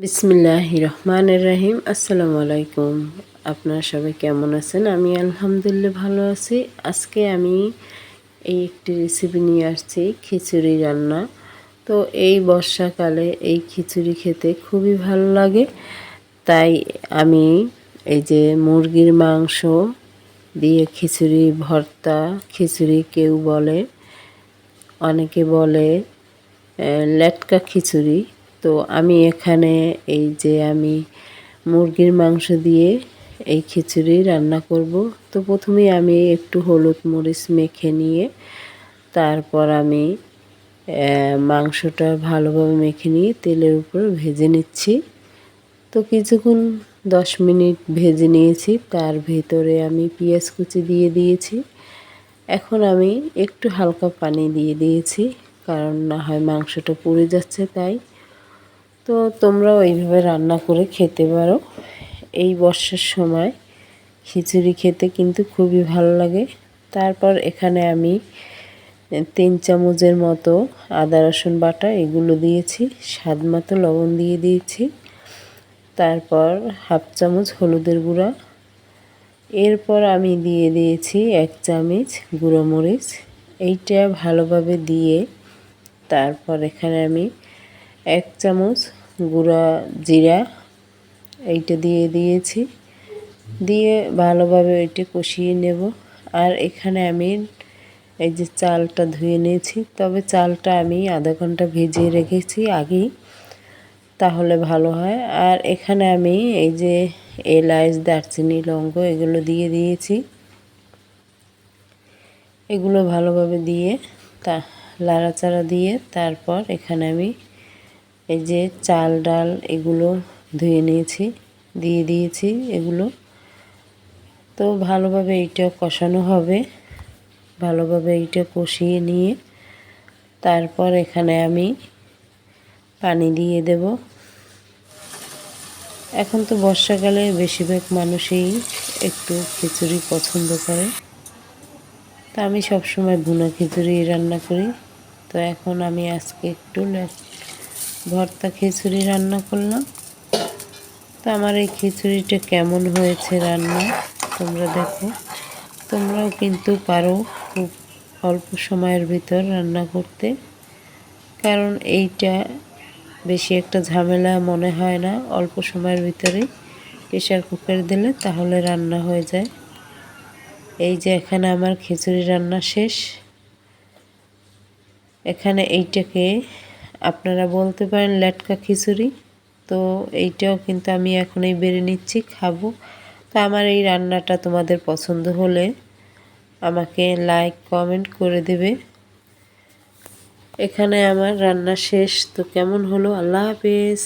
বিসমিল্লাহ রহমান রাহিম আসসালামু আলাইকুম। আপনারা সবাই কেমন আছেন? আমি আলহামদুলিল্লাহ ভালো আছি। আজকে আমি এই একটি রেসিপি নিয়ে আসছি, খিচুড়ি রান্না। তো এই বর্ষাকালে এই খিচুড়ি খেতে খুবই ভালো লাগে। তাই আমি এই যে মুরগির মাংস দিয়ে খিচুড়ি ভর্তা, খিচুড়ি কেউ বলে, অনেকে বলে লেটকা খিচুড়ি। তো আমি এখানে এই যে আমি মুরগির মাংস দিয়ে এই খিচুড়ি রান্না করব। তো প্রথমে আমি একটু হলুদ মরিচ মেখে নিয়ে তারপর আমি মাংসটা ভালোভাবে মেখে নিয়ে তেলের উপর ভেজে নিচ্ছি। তো কিছুক্ষণ দশ মিনিট ভেজে নিয়েছি, তার ভেতরে আমি পেঁয়াজ কুচি দিয়ে দিয়েছি। এখন আমি একটু হালকা পানি দিয়ে দিয়েছি, কারণ না হয় মাংসটা পুড়ে যাচ্ছে তাই। তো তোমরাও এইভাবে রান্না করে খেতে পারো। এই বর্ষার সময় খিচুড়ি খেতে কিন্তু খুবই ভালো লাগে। তারপর এখানে আমি তিন চামচের মতো আদা, রসুন বাটা এগুলো দিয়েছি, স্বাদ মতো লবণ দিয়ে দিয়েছি। তারপর হাফ চামচ হলুদের গুঁড়া। এরপর আমি দিয়ে দিয়েছি এক চামচ গুঁড়ো মরিচ। এইটা ভালোভাবে দিয়ে তারপর এখানে আমি এক চামচ গুঁড়া জিরা, এইটা দিয়ে দিয়েছি। দিয়ে ভালোভাবে ওইটা কষিয়ে নেব। আর এখানে আমি এই যে চালটা ধুয়ে নিয়েছি, তবে চালটা আমি আধা ঘণ্টা ভিজিয়ে রেখেছি আগেই, তাহলে ভালো হয়। আর এখানে আমি এই যে এলাচ দারচিনি লঙ্গ এগুলো দিয়ে দিয়েছি। এগুলো ভালোভাবে দিয়ে তা, লাড়াচাড়া দিয়ে তারপর এখানে আমি এই যে চাল, ডাল এগুলো ধুয়ে নিয়েছি, দিয়ে দিয়েছি এগুলো। তো ভালোভাবে এইটা কষানো হবে, ভালোভাবে এইটা কষিয়ে নিয়ে তারপর এখানে আমি পানি দিয়ে দেব। এখন তো বর্ষাকালে বেশিরভাগ মানুষই একটু খিচুড়ি পছন্দ করে। তা আমি সবসময় ভুনা খিচুড়ি রান্না করি। তো এখন আমি আজকে একটু ভর্তা খিচুড়ি রান্না করলাম। তো আমার এই খিচুড়িটা কেমন হয়েছে রান্না তোমরা দেখো। তোমরাও কিন্তু পারো খুব অল্প সময়ের ভিতর রান্না করতে। কারণ এইটা বেশি একটা ঝামেলা মনে হয় না, অল্প সময়ের ভিতরেই প্রেশার কুকার দিলে তাহলে রান্না হয়ে যায়। এই যে এখানে আমার খিচুড়ি রান্না শেষ। এখানে এইটাকে আপনারা বলতে পারেন লেটকা খিচুড়ি। তো এইটাও কিন্তু আমি এখনই বেড়ে নিচ্ছি, খাব। তো আমার এই রান্নাটা তোমাদের পছন্দ হলে আমাকে লাইক কমেন্ট করে দেবে। এখানে আমার রান্না শেষ। তো কেমন হলো? আল্লাহ হাফেজ।